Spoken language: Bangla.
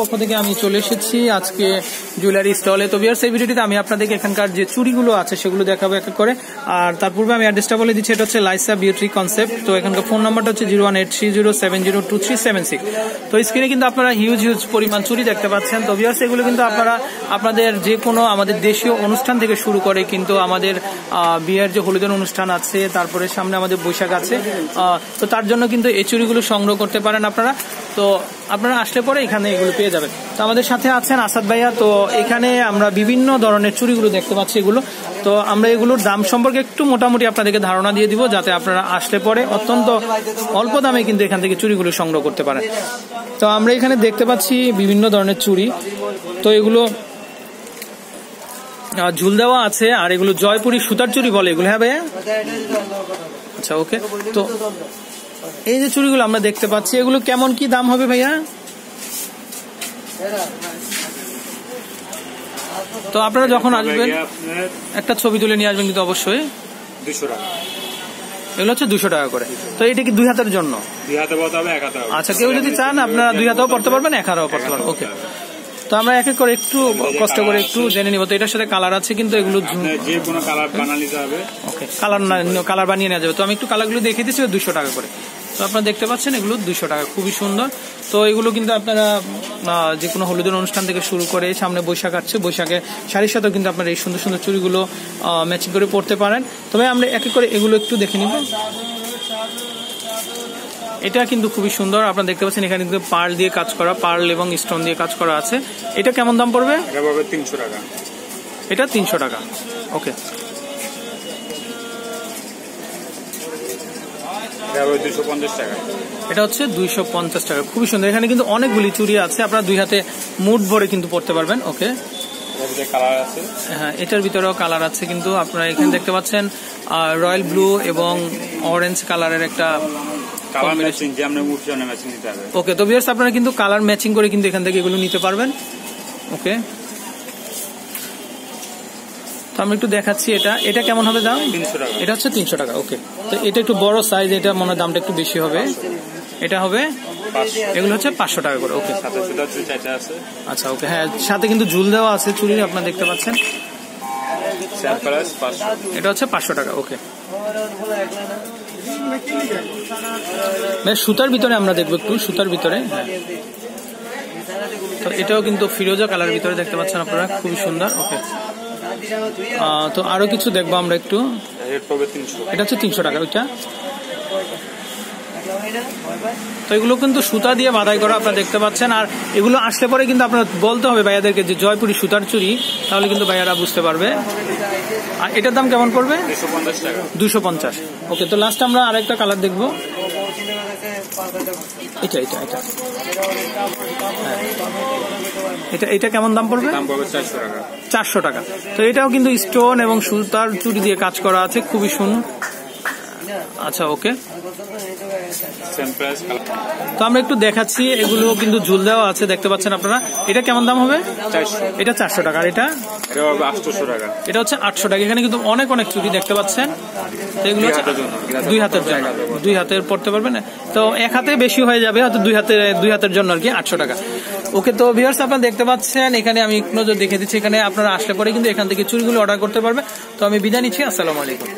পক্ষ থেকে আমি চলে এসেছি আজকে জুয়েলারি স্টলে। তো ভিউয়ার্স এই ভিডিওটিতে আমি আপনাদেরকে এখানকার যে চুড়িগুলো আছে, সেগুলো দেখাবো এক করে। আর তার পূর্বে আমি অ্যাড্রেসটা বলে দিচ্ছি, এটা হচ্ছে লাইসা বিউটি কনসেপ্ট তো এখানকার ফোন নাম্বারটা হচ্ছে zero one eight three zero seven zero two three seven six তো স্ক্রিনে কিন্তু আপনারা হিউজ হিউজ পরিমাণ চুরি দেখতে পাচ্ছেন। তো ভিউয়ার্স এগুলো কিন্তু আপনারা আপনাদের যে কোনো আমাদের দেশীয় অনুষ্ঠান থেকে শুরু করে কিন্তু আমাদের বিয়ের যে হলুদের অনুষ্ঠান আছে, তারপরে সামনে আমাদের বৈশাখ আছে তো তার জন্য কিন্তু এই চুড়িগুলো সংগ্রহ করতে পারেন আপনারা। তো আপনারা আসলে পরে এখানে এগুলো পেয়ে যাবেন। তো আমাদের সাথে আছেন আসাদ ভাইয়া। তো এখানে আমরা বিভিন্ন ধরনের চুড়িগুলো দেখতে পাচ্ছি এগুলো। তো আমরা এগুলোর দাম সম্পর্কে একটু মোটামুটি আপনাদেরকে ধারণা দিয়ে দিব, যাতে আপনারা আসলে পরে অত্যন্ত অল্প দামে কিন্তু এখান থেকে চুড়িগুলো সংগ্রহ করতে পারেন। তো আমরা এখানে দেখতে পাচ্ছি বিভিন্ন ধরনের চুড়ি। তো এগুলো ঝুল দেওয়া আছে, আর এগুলো জয়পুরি সুতার চুড়ি বলে এগুলো হ্যাঁ ভাইয়া? আচ্ছা ওকে। তো এই যে চুড়িগুলো আমরা দেখতে পাচ্ছি, এগুলো কেমন কি দাম হবে ভাইয়া? তো আপনারা যখন আসবেন একটা ছবি তুলে নিয়ে আসবেন কিন্তু অবশ্যই। দুশো টাকা। এগুলো হচ্ছে দুশো টাকা করে। তো এটা কি দুই হাতের জন্য। আচ্ছা কেউ যদি চান আপনারা দুই হাতেও পড়তে পারবেন এক হাতেও পড়তে পারবেন। ওকে তো আমরা এক এক করে একটু কষ্ট করে একটু জেনে নিব। তো এটার সাথে কালার আছে কিন্তু এগুলো যে কোনো কালার ওকে কালার না কালার বানিয়ে নেওয়া যাবে। তো আমি একটু কালারগুলো দেখিয়ে দিচ্ছি দুশো টাকা করে। তো আপনারা দেখতে পাচ্ছেন এগুলো দুশো টাকা খুবই সুন্দর। তো এগুলো কিন্তু আপনারা যে কোনো হলুদের অনুষ্ঠান থেকে শুরু করে সামনে বৈশাখ আসছে বৈশাখে শাড়ির সাথেও কিন্তু আপনারা এই সুন্দর সুন্দর চুড়িগুলো ম্যাচিং করে পড়তে পারেন। তবে আমরা এক এক করে এগুলো একটু দেখে নিব। এটা কিন্তু খুবই সুন্দর আপনারা দেখতে পাচ্ছেন এখানে কিন্তু পার্ল দিয়ে কাজ করা পার্ল এবং স্টোন দিয়ে কাজ করা আছে। এটা কেমন দাম পড়বে তিনশো টাকা। এটা তিনশো টাকা। ওকে। এটা পাবে দুশো পঞ্চাশ টাকা। এটা হচ্ছে দুইশো পঞ্চাশ টাকা। খুবই সুন্দর। এখানে কিন্তু অনেকগুলি চুড়ি আছে। আপনারা দুই হাতে মুড ভরে কিন্তু পড়তে পারবেন। ওকে। কালার আছে। হ্যাঁ এটার ভিতরেও কালার আছে কিন্তু। আপনারা এখানে দেখতে পাচ্ছেন রয়্যাল ব্লু এবং অরেঞ্জ কালারের একটা কালার ম্যাচিং যে আপনার মুখ ম্যাচিং দিতে হবে। ওকে তো বিয়ার্স আপনারা কিন্তু কালার ম্যাচিং করে কিন্তু এখান থেকে এগুলো নিতে পারবেন। ওকে। তো আমি একটু দেখাচ্ছি এটা। এটা কেমন হবে দাম? এটা হচ্ছে তিনশো টাকা ওকে তো এটা একটু বড় সাইজ এটা মনে দামটা একটু বেশি হবে। এটা হবে এগুলো হচ্ছে পাঁচশো টাকা করে ওকে আচ্ছা ওকে হ্যাঁ সাথে কিন্তু ঝুল দেওয়া আছে চুরির আপনারা দেখতে পাচ্ছেন। এটা হচ্ছে পাঁচশো টাকা ওকে সুতার ভিতরে আমরা দেখব একটু সুতার ভিতরে। হ্যাঁ। তো এটাও কিন্তু ফিরোজা কালার ভিতরে দেখতে পাচ্ছেন আপনারা খুবই সুন্দর ওকে তো আরও কিছু দেখব আমরা একটু। এটা হচ্ছে তিনশো টাকা, ওইটা। তো এগুলো কিন্তু সুতা দিয়ে বাধাই করা আপনারা দেখতে পাচ্ছেন। আর এগুলো আসলে পরে কিন্তু আপনার বলতে হবে ভাইয়াদেরকে যে জয়পুরি সুতার চুরি, তাহলে কিন্তু ভাইয়ারা বুঝতে পারবে। আর এটার দাম কেমন পড়বে? দুশো পঞ্চাশ। টাকা দুশো পঞ্চাশ ওকে, তো লাস্ট আমরা আরেকটা কালার দেখব। এটা এটা এটা। হ্যাঁ। এটা এটা কেমন দাম পড়বে? চারশো টাকা। তো এটাও কিন্তু স্টোন এবং সুতার চুরি দিয়ে কাজ করা আছে খুবই শুন আচ্ছা ওকে। তো আমরা একটু দেখাচ্ছি এগুলো কিন্তু ঝুল দেওয়া আছে দেখতে পাচ্ছেন আপনারা। এটা কেমন দাম হবে? এটা চারশো টাকা। আর এটা? এটা টাকা। এটা হচ্ছে আটশো টাকা। এখানে কিন্তু অনেক অনেক চুরি দেখতে পাচ্ছেন। তো এগুলো দুই হাতের জন্য। দুই হাতের জন্য। দুই হাতের পড়তে পারবেন। তো এক হাতে বেশি হয়ে যাবে হয়তো দুই হাতে দুই হাতের জন্য আর কি আটশো টাকা। ওকে তো ভিউয়ার্স আপনারা দেখতে পাচ্ছেন, এখানে আমি নজর দেখে দিচ্ছি, এখানে আপনারা আসলে পরে কিন্তু এখান থেকে চুরিগুলো অর্ডার করতে পারবে। তো আমি বিদায় নিচ্ছি, আসসালামু আলাইকুম।